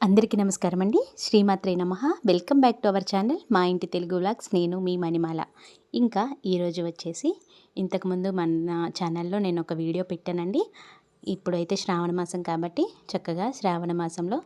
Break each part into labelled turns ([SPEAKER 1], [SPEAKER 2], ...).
[SPEAKER 1] అందరికీ నమస్కారం అండి. శ్రీమాత్రే నమ. Welcome back to our channel. మా ఇంటి తెలుగు వ్లాగ్స్. నేను మీ మణిమాల. ఇంకా ఈరోజు వచ్చేసి ఇంతకుముందు మన ఛానల్లో నేను ఒక వీడియో పెట్టానండి. ఇప్పుడైతే శ్రావణ మాసం కాబట్టి చక్కగా శ్రావణ మాసంలో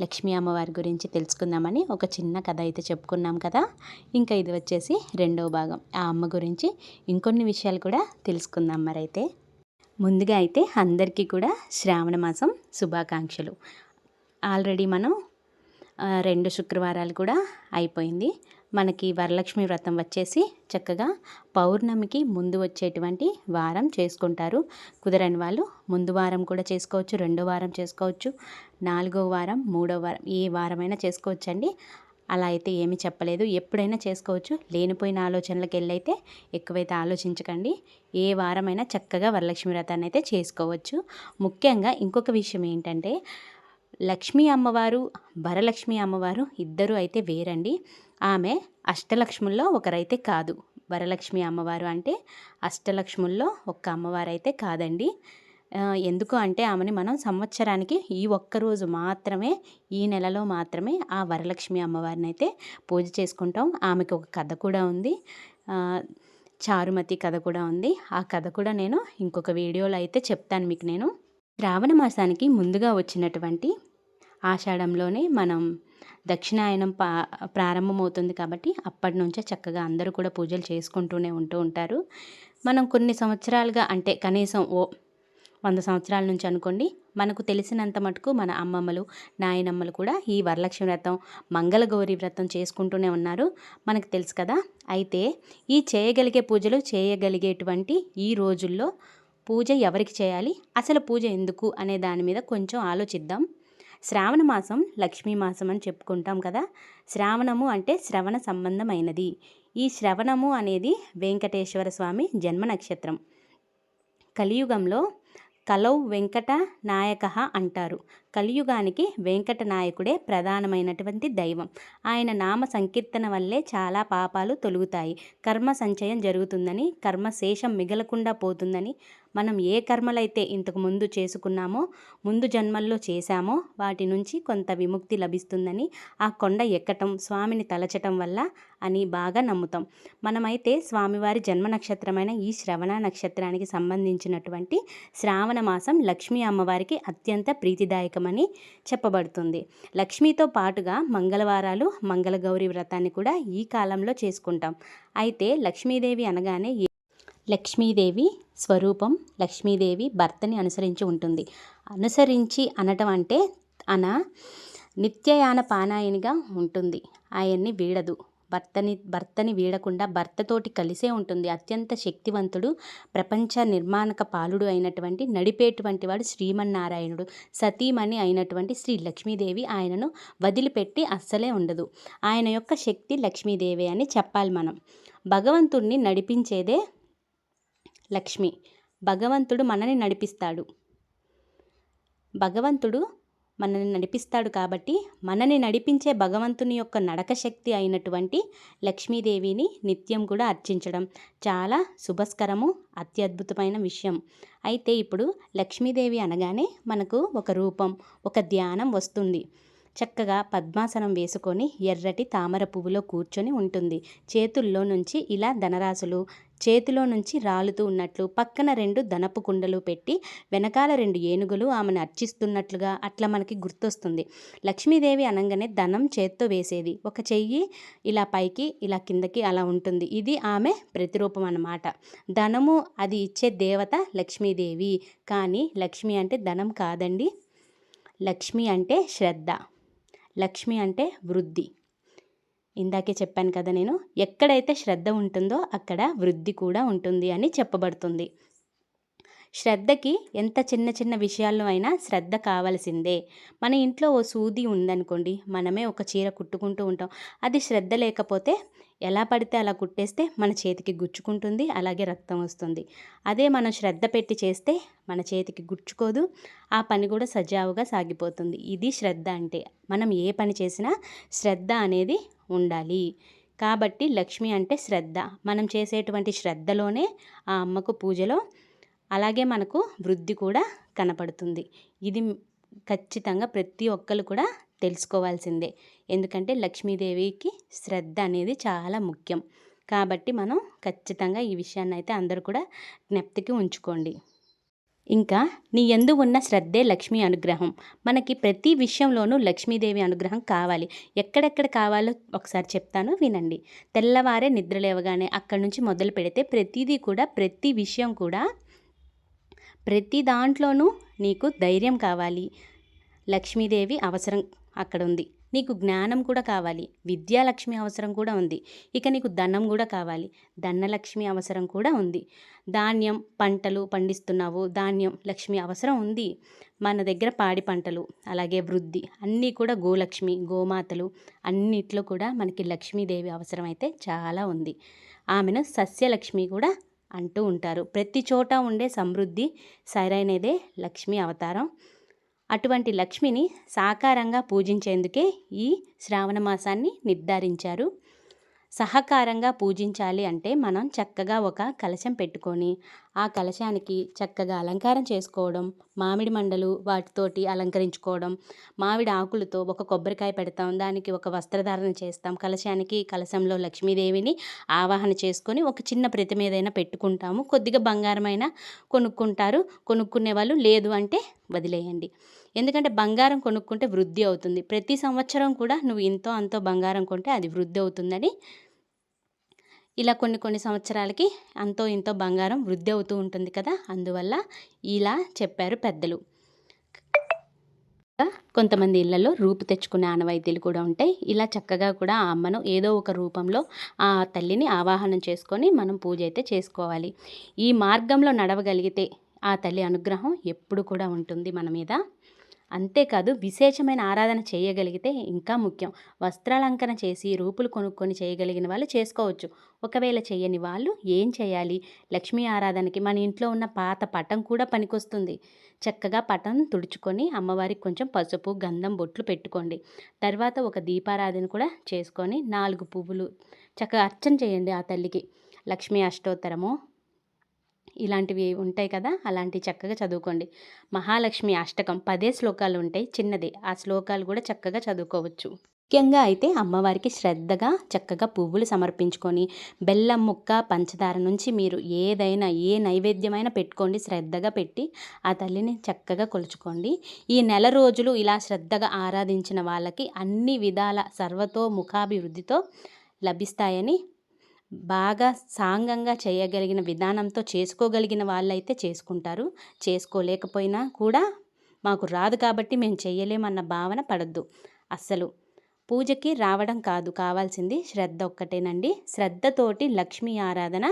[SPEAKER 1] లక్ష్మీ అమ్మవారి గురించి తెలుసుకుందామని ఒక చిన్న కథ అయితే చెప్పుకున్నాం కదా. ఇంకా ఇది వచ్చేసి రెండవ భాగం. ఆ అమ్మ గురించి ఇంకొన్ని విషయాలు కూడా తెలుసుకుందాం మరైతే. ముందుగా అయితే అందరికీ కూడా శ్రావణ మాసం శుభాకాంక్షలు. ఆల్రెడీ మనం రెండు శుక్రవారాలు కూడా అయిపోయింది. మనకి వరలక్ష్మి వ్రతం వచ్చేసి చక్కగా పౌర్ణమికి ముందు వచ్చేటువంటి వారం చేసుకుంటారు. కుదరని వాళ్ళు ముందు వారం కూడా చేసుకోవచ్చు రెండో వారం చేసుకోవచ్చు నాలుగో వారం మూడో వారం ఏ వారమైనా చేసుకోవచ్చండి. అలా అయితే ఏమీ చెప్పలేదు. ఎప్పుడైనా చేసుకోవచ్చు. లేనిపోయిన ఆలోచనలకు వెళ్ళైతే ఎక్కువైతే ఆలోచించకండి. ఏ వారమైనా చక్కగా వరలక్ష్మి వ్రతాన్ని అయితే చేసుకోవచ్చు. ముఖ్యంగా ఇంకొక విషయం ఏంటంటే లక్ష్మీ అమ్మవారు వరలక్ష్మి అమ్మవారు ఇద్దరు అయితే వేరండి. ఆమె అష్టలక్ష్ముల్లో ఒకరైతే కాదు. వరలక్ష్మి అమ్మవారు అంటే అష్టలక్ష్ముల్లో ఒక్క అమ్మవారు అయితే కాదండి ఎందుకు అంటే ఆమెని మనం సంవత్సరానికి ఈ ఒక్కరోజు మాత్రమే ఈ నెలలో మాత్రమే ఆ వరలక్ష్మి అమ్మవారిని అయితే పూజ చేసుకుంటాం. ఆమెకు ఒక కథ కూడా ఉంది. చారుమతి కథ కూడా ఉంది. ఆ కథ కూడా నేను ఇంకొక వీడియోలో అయితే చెప్తాను మీకు నేను. శ్రావణ మాసానికి ముందుగా వచ్చినటువంటి ఆషాఢంలోనే మనం దక్షిణాయనం పా ప్రారంభమవుతుంది కాబట్టి అప్పటి నుంచే చక్కగా అందరూ కూడా పూజలు చేసుకుంటూనే ఉంటూ ఉంటారు. మనం కొన్ని సంవత్సరాలుగా అంటే కనీసం ఓ వంద సంవత్సరాల నుంచి అనుకోండి మనకు తెలిసినంత మటుకు మన అమ్మమ్మలు నాయనమ్మలు కూడా ఈ వరలక్ష్మి వ్రతం మంగళగౌరి వ్రతం చేసుకుంటూనే ఉన్నారు. మనకు తెలుసు కదా అయితే ఈ చేయగలిగే పూజలు చేయగలిగేటువంటి ఈ రోజుల్లో పూజ ఎవరికి చేయాలి అసలు పూజ ఎందుకు అనే దాని మీద కొంచెం ఆలోచిద్దాం. శ్రావణ మాసం లక్ష్మీ మాసం అని చెప్పుకుంటాం కదా. శ్రావణము అంటే శ్రవణ సంబంధమైనది. ఈ శ్రవణము అనేది వెంకటేశ్వర స్వామి జన్మ నక్షత్రం. కలియుగంలో కలౌ వెంకట నాయక అంటారు. కలియుగానికి వెంకట నాయకుడే ప్రధానమైనటువంటి దైవం. ఆయన నామ సంకీర్తన వల్లే చాలా పాపాలు తొలుగుతాయి. కర్మ సంచయం జరుగుతుందని కర్మ శేషం మిగలకుండా పోతుందని మనం ఏ కర్మలైతే ఇంతకు ముందు చేసుకున్నామో ముందు జన్మల్లో చేశామో వాటి నుంచి కొంత విముక్తి లభిస్తుందని ఆ కొండ ఎక్కటం స్వామిని తలచటం వల్ల అని బాగా నమ్ముతాం. మనమైతే స్వామివారి జన్మ నక్షత్రమైన ఈ శ్రవణ నక్షత్రానికి సంబంధించినటువంటి శ్రావణ మాసం లక్ష్మీ అమ్మవారికి అత్యంత ప్రీతిదాయకమని చెప్పబడుతుంది. లక్ష్మీతో పాటుగా మంగళవారాలు మంగళగౌరి వ్రతాన్ని కూడా ఈ కాలంలో చేసుకుంటాం. అయితే లక్ష్మీదేవి అనగానే లక్ష్మీదేవి స్వరూపం లక్ష్మీదేవి భర్తని అనుసరించి ఉంటుంది. అనుసరించి అనటం అంటే అన నిత్యయాన పానాయనిగా ఉంటుంది. ఆయన్ని వీడదు. భర్తని భర్తని వీడకుండా భర్తతోటి కలిసే ఉంటుంది. అత్యంత శక్తివంతుడు ప్రపంచ నిర్మాణక పాలుడు అయినటువంటి నడిపేటువంటి వాడు శ్రీమన్నారాయణుడు. సతీమణి అయినటువంటి శ్రీ లక్ష్మీదేవి ఆయనను వదిలిపెట్టి అస్సలే ఉండదు. ఆయన యొక్క శక్తి లక్ష్మీదేవి అని చెప్పాలి మనం. భగవంతుణ్ణి నడిపించేదే లక్ష్మి. భగవంతుడు మనని నడిపిస్తాడు. భగవంతుడు మనని నడిపిస్తాడు కాబట్టి మనని నడిపించే భగవంతుని యొక్క నడక శక్తి అయినటువంటి లక్ష్మీదేవిని నిత్యం కూడా అర్చించడం చాలా శుభస్కరము అత్యద్భుతమైన విషయం. అయితే ఇప్పుడు లక్ష్మీదేవి అనగానే మనకు ఒక రూపం ఒక ధ్యానం వస్తుంది. చక్కగా పద్మాసనం వేసుకొని ఎర్రటి తామర పువ్వులో కూర్చొని ఉంటుంది. చేతుల్లో నుంచి ఇలా ధనరాశులు చేతిలో నుంచి రాలుతూ ఉన్నట్లు పక్కన రెండు ధనపు కుండలు పెట్టి వెనకాల రెండు ఏనుగులు ఆమెను అర్చిస్తున్నట్లుగా అట్లా మనకి గుర్తొస్తుంది. లక్ష్మీదేవి అనగానే ధనం చేత్తో వేసేది. ఒక చెయ్యి ఇలా పైకి ఇలా కిందకి అలా ఉంటుంది. ఇది ఆమె ప్రతిరూపం అన్నమాట. ధనము అది ఇచ్చే దేవత లక్ష్మీదేవి. కానీ లక్ష్మి అంటే ధనం కాదండి. లక్ష్మి అంటే శ్రద్ధ. లక్ష్మి అంటే వృద్ధి. ఇందాకే చెప్పాను కదా నేను ఎక్కడైతే శ్రద్ధ ఉంటుందో అక్కడ వృద్ధి కూడా ఉంటుంది అని చెప్పబడుతుంది. శ్రద్ధకి ఎంత చిన్న చిన్న విషయాల్లో అయినా శ్రద్ధ కావాల్సిందే. మన ఇంట్లో ఓ సూది ఉందనుకోండి మనమే ఒక చీర కుట్టుకుంటూ ఉంటాం. అది శ్రద్ధ లేకపోతే ఎలా పడితే అలా కుట్టేస్తే మన చేతికి గుచ్చుకుంటుంది అలాగే రక్తం వస్తుంది. అదే మనం శ్రద్ధ పెట్టి చేస్తే మన చేతికి గుచ్చుకోదు ఆ పని కూడా సజావుగా సాగిపోతుంది. ఇది శ్రద్ధ అంటే మనం ఏ పని చేసినా శ్రద్ధ అనేది ఉండాలి. కాబట్టి లక్ష్మి అంటే శ్రద్ధ. మనం చేసేటువంటి శ్రద్ధలోనే ఆ అమ్మకు పూజలో అలాగే మనకు వృద్ధి కూడా కనపడుతుంది. ఇది ఖచ్చితంగా ప్రతి ఒక్కరు కూడా తెలుసుకోవాల్సిందే. ఎందుకంటే లక్ష్మీదేవికి శ్రద్ధ అనేది చాలా ముఖ్యం. కాబట్టి మనం ఖచ్చితంగా ఈ విషయాన్ని అయితే అందరూ కూడా జ్ఞప్తికి ఉంచుకోండి. ఇంకా నీ ఎందు ఉన్న శ్రద్ధే లక్ష్మీ అనుగ్రహం. మనకి ప్రతి విషయంలోనూ లక్ష్మీదేవి అనుగ్రహం కావాలి. ఎక్కడెక్కడ కావాలో ఒకసారి చెప్తాను వినండి. తెల్లవారే నిద్ర లేవగానే అక్కడి నుంచి మొదలు పెడితే ప్రతిదీ కూడా ప్రతి విషయం కూడా ప్రతి దాంట్లోనూ నీకు ధైర్యం కావాలి. లక్ష్మీదేవి అవసరం అక్కడ ఉంది. నీకు జ్ఞానం కూడా కావాలి. విద్యాలక్ష్మి అవసరం కూడా ఉంది. ఇక నీకు ధనం కూడా కావాలి. ధనలక్ష్మి అవసరం కూడా ఉంది. ధాన్యం పంటలు పండిస్తున్నావు. ధాన్యం లక్ష్మి అవసరం ఉంది. మన దగ్గర పాడి పంటలు అలాగే వృద్ధి అన్నీ కూడా గోలక్ష్మి గోమాతలు అన్నిట్లో కూడా మనకి లక్ష్మీదేవి అవసరం అయితే చాలా ఉంది. ఆమెను సస్యలక్ష్మి కూడా అంటూ ఉంటారు. ప్రతి చోట ఉండే సమృద్ధి సరైనదే లక్ష్మీ అవతారం. అటువంటి లక్ష్మిని సాకారంగా పూజించేందుకే ఈ శ్రావణ మాసాన్ని నిర్ధారించారు. సహకారంగా పూజించాలి అంటే మనం చక్కగా ఒక కలశం పెట్టుకొని ఆ కలశానికి చక్కగా అలంకారం చేసుకోవడం మామిడి మండలు వాటితోటి అలంకరించుకోవడం మామిడి ఆకులతో ఒక కొబ్బరికాయ పెడతాం దానికి ఒక వస్త్రధారణ చేస్తాం కలశానికి కలశంలో లక్ష్మీదేవిని ఆవాహన చేసుకొని ఒక చిన్న ప్రతిమ ఏదైనా పెట్టుకుంటాము. కొద్దిగా బంగారమైన కొనుక్కుంటారు. కొనుక్కునే వాళ్ళు లేదు అంటే వదిలేయండి. ఎందుకంటే బంగారం కొనుక్కుంటే వృద్ధి అవుతుంది. ప్రతి సంవత్సరం కూడా నువ్వు ఇంతో అంతో బంగారం కొంటే అది వృద్ధి అవుతుందని ఇలా కొన్ని కొన్ని సంవత్సరాలకి అంతో ఇంతో బంగారం వృద్ధి అవుతూ ఉంటుంది కదా అందువల్ల ఇలా చెప్పారు పెద్దలు. కొంతమంది ఇళ్ళలో రూపు తెచ్చుకునే ఆనవాయితీలు కూడా ఉంటాయి. ఇలా చక్కగా కూడా ఆ అమ్మను ఏదో ఒక రూపంలో ఆ తల్లిని ఆవాహనం చేసుకొని మనం పూజ అయితే చేసుకోవాలి. ఈ మార్గంలో నడవగలిగితే ఆ తల్లి అనుగ్రహం ఎప్పుడు కూడా ఉంటుంది మన మీద. అంతేకాదు విశేషమైన ఆరాధన చేయగలిగితే ఇంకా ముఖ్యం. వస్త్రాలంకరణ చేసి రూపులు కొనుక్కొని చేయగలిగిన వాళ్ళు చేసుకోవచ్చు. ఒకవేళ చేయని వాళ్ళు ఏం చేయాలి? లక్ష్మీ ఆరాధనకి మన ఇంట్లో ఉన్న పాత పటం కూడా పనికొస్తుంది. చక్కగా పటం తుడుచుకొని అమ్మవారికి కొంచెం పసుపు గంధం బొట్లు పెట్టుకోండి. తర్వాత ఒక దీపారాధన కూడా చేసుకొని నాలుగు పువ్వులు చక్కగా అర్చన చేయండి ఆ తల్లికి. లక్ష్మీ అష్టోత్తరము ఇలాంటివి ఉంటాయి కదా అలాంటివి చక్కగా చదువుకోండి. మహాలక్ష్మి అష్టకం పదే శ్లోకాలు ఉంటాయి చిన్నది. ఆ శ్లోకాలు కూడా చక్కగా చదువుకోవచ్చు. ముఖ్యంగా అయితే అమ్మవారికి శ్రద్ధగా చక్కగా పువ్వులు సమర్పించుకొని బెల్లం ముక్క పంచదార నుంచి మీరు ఏదైనా ఏ నైవేద్యమైనా పెట్టుకోండి శ్రద్ధగా పెట్టి ఆ తల్లిని చక్కగా కొలుచుకోండి. ఈ నెల రోజులు ఇలా శ్రద్ధగా ఆరాధించిన వాళ్ళకి అన్ని విధాల సర్వతో ముఖాభివృద్ధితో లభిస్తాయని బాగా సాంగంగా చేయగలిగిన విధానంతో చేసుకోగలిగిన వాళ్ళైతే చేసుకుంటారు. చేసుకోలేకపోయినా కూడా మాకు రాదు కాబట్టి మేము చేయలేమన్న భావన పడద్దు. అస్సలు పూజకి రావడం కాదు. కావాల్సింది శ్రద్ధ ఒక్కటేనండి. శ్రద్ధతోటి లక్ష్మీ ఆరాధన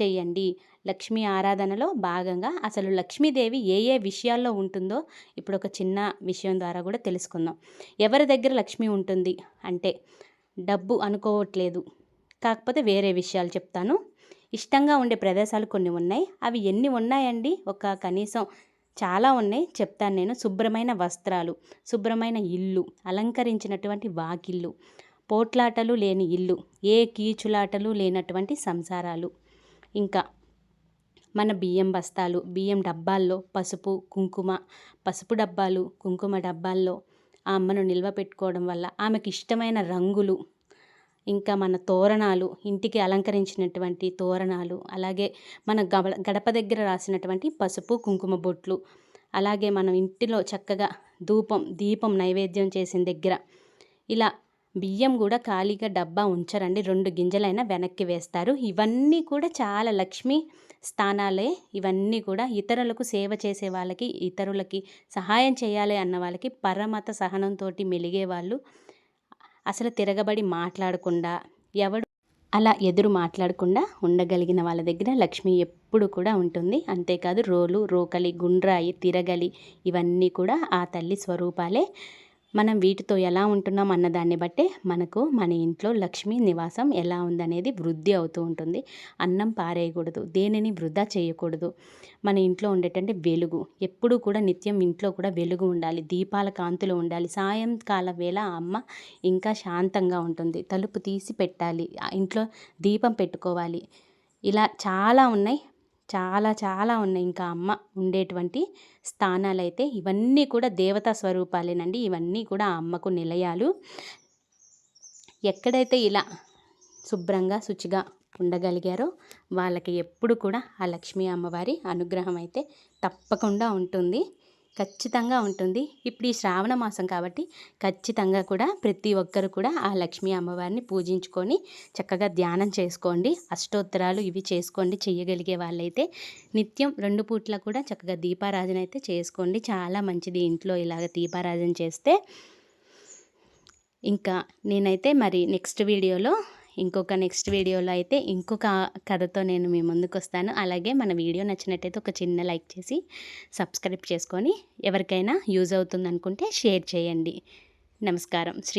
[SPEAKER 1] చేయండి లక్ష్మీ ఆరాధనలో భాగంగా అసలు లక్ష్మీదేవి ఏ ఏ విషయాల్లో ఉంటుందో ఇప్పుడు ఒక చిన్న విషయం ద్వారా కూడా తెలుసుకుందాం. ఎవరి దగ్గర లక్ష్మి ఉంటుంది అంటే డబ్బు అనుకోవట్లేదు. కాకపోతే వేరే విషయాలు చెప్తాను. ఇష్టంగా ఉండే ప్రదేశాలు కొన్ని ఉన్నాయి. అవి ఎన్ని ఉన్నాయండి? ఒక కనీసం చాలా ఉన్నాయి. చెప్తాను నేను. శుభ్రమైన వస్త్రాలు శుభ్రమైన ఇల్లు అలంకరించినటువంటి వాకిళ్ళు పోట్లాటలు లేని ఇల్లు ఏ కీచులాటలు లేనటువంటి సంసారాలు. ఇంకా మన బియ్యం బస్తాలు బియ్యం డబ్బాల్లో పసుపు కుంకుమ పసుపు డబ్బాలు కుంకుమ డబ్బాల్లో ఆ అమ్మను నిల్వ పెట్టుకోవడం వల్ల ఆమెకి ఇష్టమైన రంగులు ఇంకా మన తోరణాలు ఇంటికి అలంకరించినటువంటి తోరణాలు అలాగే మన గడప దగ్గర రాసినటువంటి పసుపు కుంకుమ బొట్లు అలాగే మనం ఇంటిలో చక్కగా ధూపం దీపం నైవేద్యం చేసిన దగ్గర ఇలా బియ్యం కూడా ఖాళీగా డబ్బా ఉంచరండి. రెండు గింజలైనా వెనక్కి వేస్తారు. ఇవన్నీ కూడా చాలా లక్ష్మి స్థానాలే. ఇవన్నీ కూడా ఇతరులకు సేవ చేసే వాళ్ళకి ఇతరులకి సహాయం చేయాలి అన్న వాళ్ళకి పరమత సహనంతో మెలిగే వాళ్ళు అసలు తిరగబడి మాట్లాడకుండా ఎవడు అలా ఎదురు మాట్లాడకుండా ఉండగలిగిన వాళ్ళ దగ్గర లక్ష్మి ఎప్పుడు కూడా ఉంటుంది. అంతేకాదు రోలు రోకలి గుండ్రాయి తిరగలి ఇవన్నీ కూడా ఆ తల్లి స్వరూపాలే. మనం వీటితో ఎలా ఉంటున్నాం అన్న దాన్ని బట్టే మనకు మన ఇంట్లో లక్ష్మీ నివాసం ఎలా ఉందనేది వృద్ధి అవుతూ ఉంటుంది. అన్నం పారేయకూడదు దేనిని వృధా చేయకూడదు. మన ఇంట్లో ఉండేటంటే వెలుగు. ఎప్పుడూ కూడా నిత్యం ఇంట్లో కూడా వెలుగు ఉండాలి దీపాల కాంతులు ఉండాలి. సాయంకాల వేళ అమ్మ ఇంకా శాంతంగా ఉంటుంది. తలుపు తీసి పెట్టాలి. ఇంట్లో దీపం పెట్టుకోవాలి. ఇలా చాలా ఉన్నాయి. చాలా చాలా ఉన్నాయి. ఇంకా అమ్మ ఉండేటువంటి స్థానాలైతే ఇవన్నీ కూడా దేవతా స్వరూపాలేనండి. ఇవన్నీ కూడా ఆ అమ్మకు నిలయాలు. ఎక్కడైతే ఇలా శుభ్రంగా శుచిగా ఉండగలిగారో వాళ్ళకి ఎప్పుడు కూడా ఆ లక్ష్మీ అమ్మవారి అనుగ్రహం అయితే తప్పకుండా ఉంటుంది. ఖచ్చితంగా ఉంటుంది. ఇప్పుడు ఈ శ్రావణ మాసం కాబట్టి ఖచ్చితంగా కూడా ప్రతి ఒక్కరు కూడా ఆ లక్ష్మీ అమ్మవారిని పూజించుకొని చక్కగా ధ్యానం చేసుకోండి. అష్టోత్తరాలు ఇవి చేసుకోండి. చేయగలిగే వాళ్ళైతే నిత్యం రెండు పూట్ల కూడా చక్కగా దీపారాధన అయితే చేసుకోండి. చాలా మంచిది ఇంట్లో ఇలాగ దీపారాధన చేస్తే. ఇంకా నేనైతే మరి నెక్స్ట్ వీడియోలో ఇంకొక నెక్స్ట్ వీడియోలో అయితే ఇంకొక కథతో నేను మీ ముందుకు వస్తాను. అలాగే మన వీడియో నచ్చినట్టయితే ఒక చిన్న లైక్ చేసి సబ్స్క్రైబ్ చేసుకొని ఎవరికైనా యూజ్ అవుతుంది అనుకుంటే షేర్ చేయండి. నమస్కారం. శ్రీ